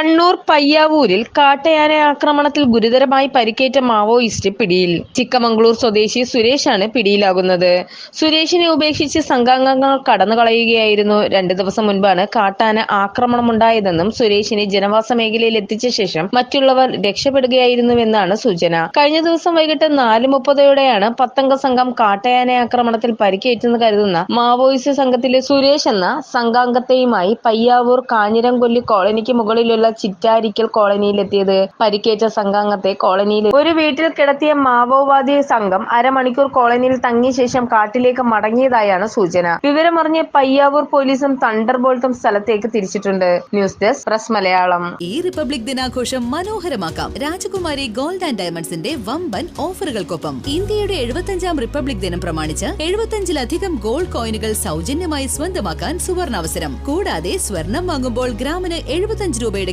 കണ്ണൂർ പയ്യാവൂരിൽ കാട്ടയാന ആക്രമണത്തിൽ ഗുരുതരമായി പരിക്കേറ്റ മാവോയിസ്റ്റ് പിടിയിൽ. ചിക്കമംഗളൂർ സ്വദേശി സുരേഷാണ് പിടിയിലാകുന്നത്. സുരേഷിനെ ഉപേക്ഷിച്ച് സംഘാംഗങ്ങൾ കടന്നുകളയുകയായിരുന്നു. രണ്ടു ദിവസം മുൻപാണ് കാട്ടാന ആക്രമണമുണ്ടായതെന്നും സുരേഷിനെ ജനവാസ മേഖലയിൽ എത്തിച്ച ശേഷം മറ്റുള്ളവർ രക്ഷപ്പെടുകയായിരുന്നുവെന്നാണ് സൂചന. കഴിഞ്ഞ ദിവസം വൈകിട്ട് നാല് മുപ്പതോടെയാണ് പത്തംഗ സംഘം കാട്ടയാന ആക്രമണത്തിൽ പരിക്കേറ്റെന്ന് കരുതുന്ന മാവോയിസ്റ്റ് സംഘത്തിലെ സുരേഷ് എന്ന സംഘാംഗത്തെയുമായി പയ്യാവൂർ കാഞ്ഞിരംകൊല്ലി കോളനിക്ക് മുകളിലുള്ള ചിറ്റാരിക്കൽ കോളനിയിലെത്തിയത്. പരിക്കേറ്റ സംഘാംഗത്തെ കോളനിയിൽ ഒരു വീട്ടിൽ കിടത്തിയ മാവോവാദി സംഘം അരമണിക്കൂർ കോളനിയിൽ തങ്ങിയ ശേഷം കാട്ടിലേക്ക് മടങ്ങിയതായാണ് സൂചന. വിവരമറിഞ്ഞ് പയ്യാവൂർ പോലീസും തണ്ടർബോൾട്ടും സ്ഥലത്തേക്ക് തിരിച്ചിട്ടുണ്ട്. News desk press Malayalam. ഈ റിപ്പബ്ലിക് ദിനാഘോഷം മനോഹരമാക്കാം. രാജകുമാരി ഗോൾഡ് ആൻഡ് ഡയമണ്ട്സിന്റെ വമ്പൻ ഓഫറുകൾക്കൊപ്പം ഇന്ത്യയുടെ എഴുപത്തഞ്ചാം റിപ്പബ്ലിക് ദിനം പ്രമാണിച്ച് എഴുപത്തഞ്ചിലധികം ഗോൾഡ് കോയിനുകൾ സൗജന്യമായി സ്വന്തമാക്കാൻ സുവർണാവസരം. കൂടാതെ സ്വർണം വാങ്ങുമ്പോൾ ഗ്രാമിന് എഴുപത്തഞ്ച് രൂപയുടെ